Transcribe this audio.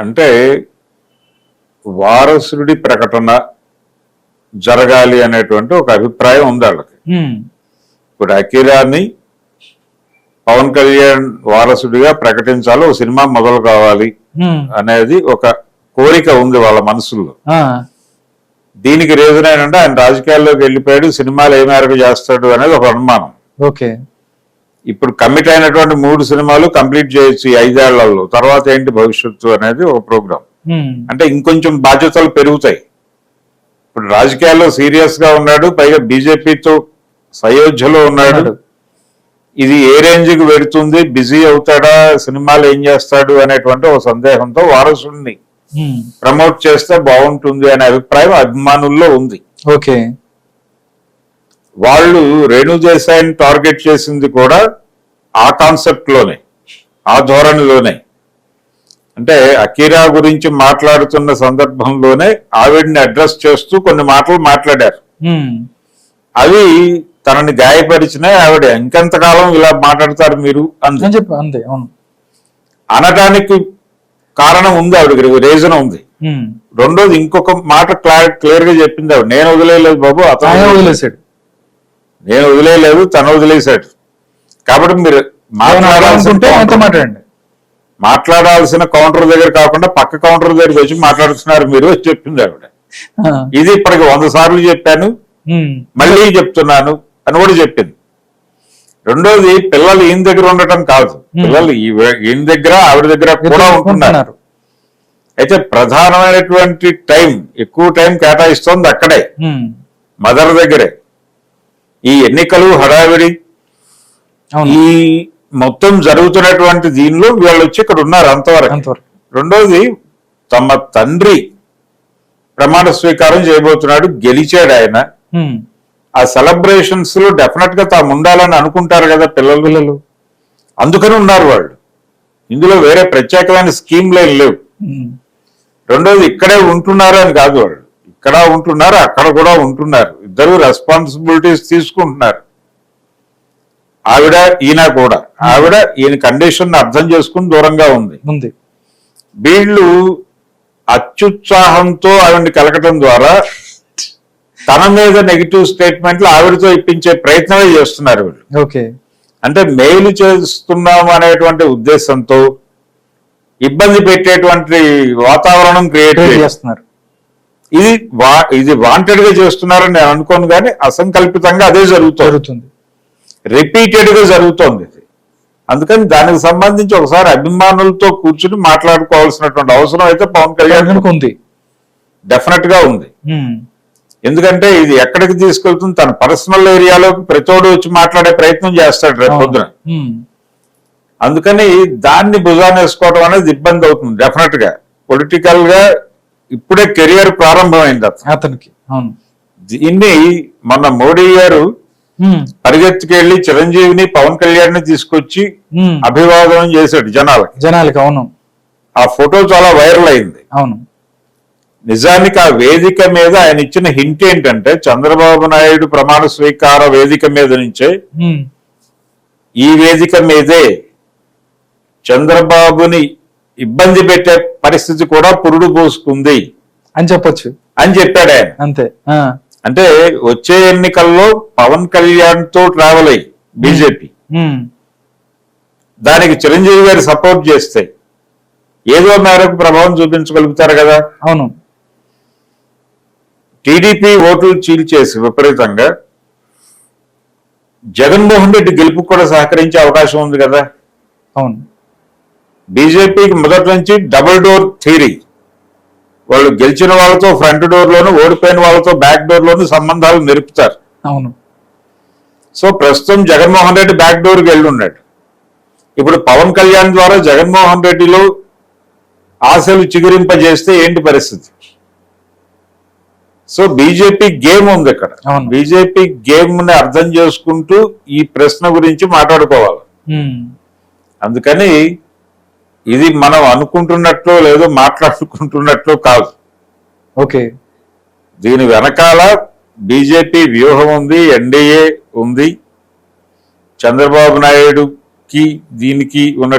అంటే వారసుడి ప్రకటన జరగాలి అనేటువంటి ఒక అభిప్రాయం ఉంది వాళ్ళకి. ఇప్పుడు అకీరాని పవన్ కళ్యాణ్ వారసుడిగా ప్రకటించాలి ఒక సినిమా మొదలు కావాలి అనేది ఒక కోరిక ఉంది వాళ్ళ మనసుల్లో. ఆ, దీనికి రీజన్ ఏంటంటే ఆయన రాజకీయాల్లోకి వెళ్ళిపోయాడు సినిమాలు ఏ మేరకు చేస్తాడు అనేది ఒక అనుమానం. ఓకే. ఇప్పుడు కమిట్ అయినటువంటి మూడు సినిమాలు కంప్లీట్ చేయొచ్చు ఈ ఐదేళ్ళలో. తర్వాత ఏంటి భవిష్యత్తు అనేది ఒక ప్రోగ్రామ్ ఉమ్, అంటే ఇంకొంచెం బాధ్యతలు పెరుగుతాయి. ఇప్పుడు రాజకీయాల్లో సీరియస్గా ఉన్నాడు పైగా బీజేపీతో సయోధ్యలో ఉన్నాడు. ఇది ఏ రేంజ్కి పెడుతుంది బిజీ అవుతాడా సినిమాలు ఏం చేస్తాడు అనేటువంటి ఒక సందేహంతో వారసుడిని ఉమ్, ప్రమోట్ చేస్తే బాగుంటుంది అనే అభిప్రాయం అభిమానుల్లో ఉంది. ఓకే. వాళ్ళు రేణు దేశాయిని టార్గెట్ చేసింది కూడా ఆ కాన్సెప్ట్లోనే ఆ ధోరణిలోనే. అంటే అకీరా గురించి మాట్లాడుతున్న సందర్భంలోనే ఆవిడ్ని అడ్రస్ చేస్తూ కొన్ని మాటలు మాట్లాడారు. అవి తనని గాయపరిచిన ఆవిడ. ఇంకెంతకాలం ఇలా మాట్లాడతారు మీరు అని చెప్పి అంతే అవును. అనడానికి కారణం ఉంది ఆవిడకి రీజన్ ఉంది. రెండోది ఇంకొక మాట క్లియర్గా చెప్పింది ఆవిడ. నేను వదిలేయలేదు బాబు అతను వదిలేశాడు. నేను వదిలేయలేదు తను వదిలేశాడు. కాబట్టి మీరు ఆయనతో మాట్లాడాల్సిన మాట్లాడండి. మాట్లాడాల్సిన కౌంటర్ దగ్గర కాకుండా పక్క కౌంటర్ దగ్గరికి వచ్చి మాట్లాడుతున్నారు మీరు చెప్పింది ఆవిడ. ఇది ఇప్పటికి వంద సార్లు చెప్పాను. మళ్ళీ చెప్తున్నాను అని కూడా చెప్పింది. రెండోది పిల్లలు ఈయన దగ్గర ఉండటం కాదు. పిల్లలు ఈయన దగ్గర ఆవిడ దగ్గర కూడా ఉంటున్నారు. అయితే ప్రధానమైనటువంటి టైం ఎక్కువ టైం కేటాయిస్తోంది అక్కడే. మదర్ దగ్గరే. ఈ ఎన్నికలు హడావిడి ఈ మొత్తం జరుగుతున్నటువంటి దీనిలో వీళ్ళు వచ్చి ఇక్కడ ఉన్నారు అంతవరకు. రెండోది తమ తండ్రి ప్రమాణ స్వీకారం చేయబోతున్నాడు గెలిచాడు ఆయన. ఆ సెలబ్రేషన్స్లో డెఫినెట్గా తాము ఉండాలని అనుకుంటారు కదా పిల్లలు. పిల్లలు. అందుకని ఉన్నారు వాళ్ళు. ఇందులో వేరే ప్రత్యేకమైన స్కీమ్లు లేవు. రెండోది ఇక్కడే ఉంటున్నారు అని కాదు వాళ్ళు. ఇక్కడ ఉంటున్నారు అక్కడ కూడా ఉంటున్నారు. ఇద్దరు రెస్పాన్సిబిలిటీస్ తీసుకుంటున్నారు. ఆవిడ ఈయన కూడా. ఆవిడ ఈయన కండిషన్ అర్థం చేసుకుని దూరంగా ఉంది. ఉంది. వీళ్ళు అత్యుత్సాహంతో ఆవిడని కలకటం ద్వారా తన మీద నెగిటివ్ స్టేట్మెంట్లు ఆవిడతో ఇప్పించే ప్రయత్నమే చేస్తున్నారు వీళ్ళు. ఓకే. అంటే మేలు చేస్తున్నాము అనేటువంటి ఉద్దేశంతో ఇబ్బంది పెట్టేటువంటి వాతావరణం క్రియేట్ చేస్తున్నారు. ఇది వా ఇది వాంటెడ్గా చేస్తున్నారని నేను అనుకోను కానీ అసంకల్పితంగా అదే జరుగుతుంది. రిపీటెడ్గా జరుగుతోంది ఇది. అందుకని దానికి సంబంధించి ఒకసారి అభిమానులతో కూర్చుని మాట్లాడుకోవాల్సినటువంటి అవసరం అయితే పవన్ కళ్యాణ్ ఉంది. డెఫినెట్గా ఉంది. ఎందుకంటే ఇది ఎక్కడికి తీసుకెళ్తుంది? తన పర్సనల్ ఏరియాలోకి ప్రతోడు వచ్చి మాట్లాడే ప్రయత్నం చేస్తాడు రేపు పొద్దున. అందుకని దాన్ని భుజాన్ని వేసుకోవడం అనేది ఇబ్బంది అవుతుంది డెఫినెట్గా. పొలిటికల్గా ఇప్పుడే కెరియర్ ప్రారంభమైంది అతను. అతనికి అవును. దీన్ని మొన్న మోడీ గారు పరిగెత్తుకెళ్ళి చిరంజీవిని పవన్ కళ్యాణ్ని తీసుకొచ్చి ఉమ్, అభివాదనం చేశాడు జనాలకి. జనాలకి అవును. ఆ ఫోటో చాలా వైరల్ అయింది. అవును. నిజానికి ఆ వేదిక మీద ఆయన ఇచ్చిన హింట్ ఏంటంటే చంద్రబాబు నాయుడు ప్రమాణ స్వీకార వేదిక మీద నుంచే ఈ వేదిక మీదే చంద్రబాబుని ఇబ్బంది పెట్టే పరిస్థితి కూడా పురుడు పోసుకుంది. అని చెప్పొచ్చు. అని చెప్పాడు. ఆయన అంతే అంటే వచ్చే ఎన్నికల్లో పవన్ కళ్యాణ్తో ట్రావెల్ అయ్యి బీజేపీ. దానికి చిరంజీవి గారు సపోర్ట్ చేస్తే ఏదో మేరకు ప్రభావం చూపించగలుగుతారు కదా. అవును. టీడీపీ ఓట్లు చీల్చేసి విపరీతంగా జగన్మోహన్ రెడ్డి గెలుపుకు కూడా సహకరించే అవకాశం ఉంది కదా. అవును. బీజేపీకి మొదటి నుంచి డబుల్ డోర్ థీరీ వాళ్ళు గెలిచిన వాళ్ళతో ఫ్రంట్ డోర్ లోను ఓడిపోయిన వాళ్ళతో బ్యాక్ డోర్ లోను సంబంధాలు నిలుపుతారు అవును. సో ప్రస్తుతం జగన్మోహన్ రెడ్డి బ్యాక్ డోర్కి వెళ్ళి ఉన్నాడు ఇప్పుడు పవన్ కళ్యాణ్ ద్వారా జగన్మోహన్ రెడ్డిలో ఆశలు చిగురింపజేస్తే ఏంటి పరిస్థితి? సో బీజేపీ గేమ్ ఉంది ఇక్కడ. అవును. బీజేపీ గేమ్ని అర్థం చేసుకుంటూ ఈ ప్రశ్న గురించి మాట్లాడుకోవాలి. అందుకని ఇది మనం అనుకుంటున్నట్లు లేదో మాట్లాడుకుంటున్నట్లు కాదు. ఓకే. దీని వెనకాల బీజేపీ వ్యూహం ఉంది ఎన్డీఏ ఉంది. చంద్రబాబు నాయుడుకి దీనికి ఉన్న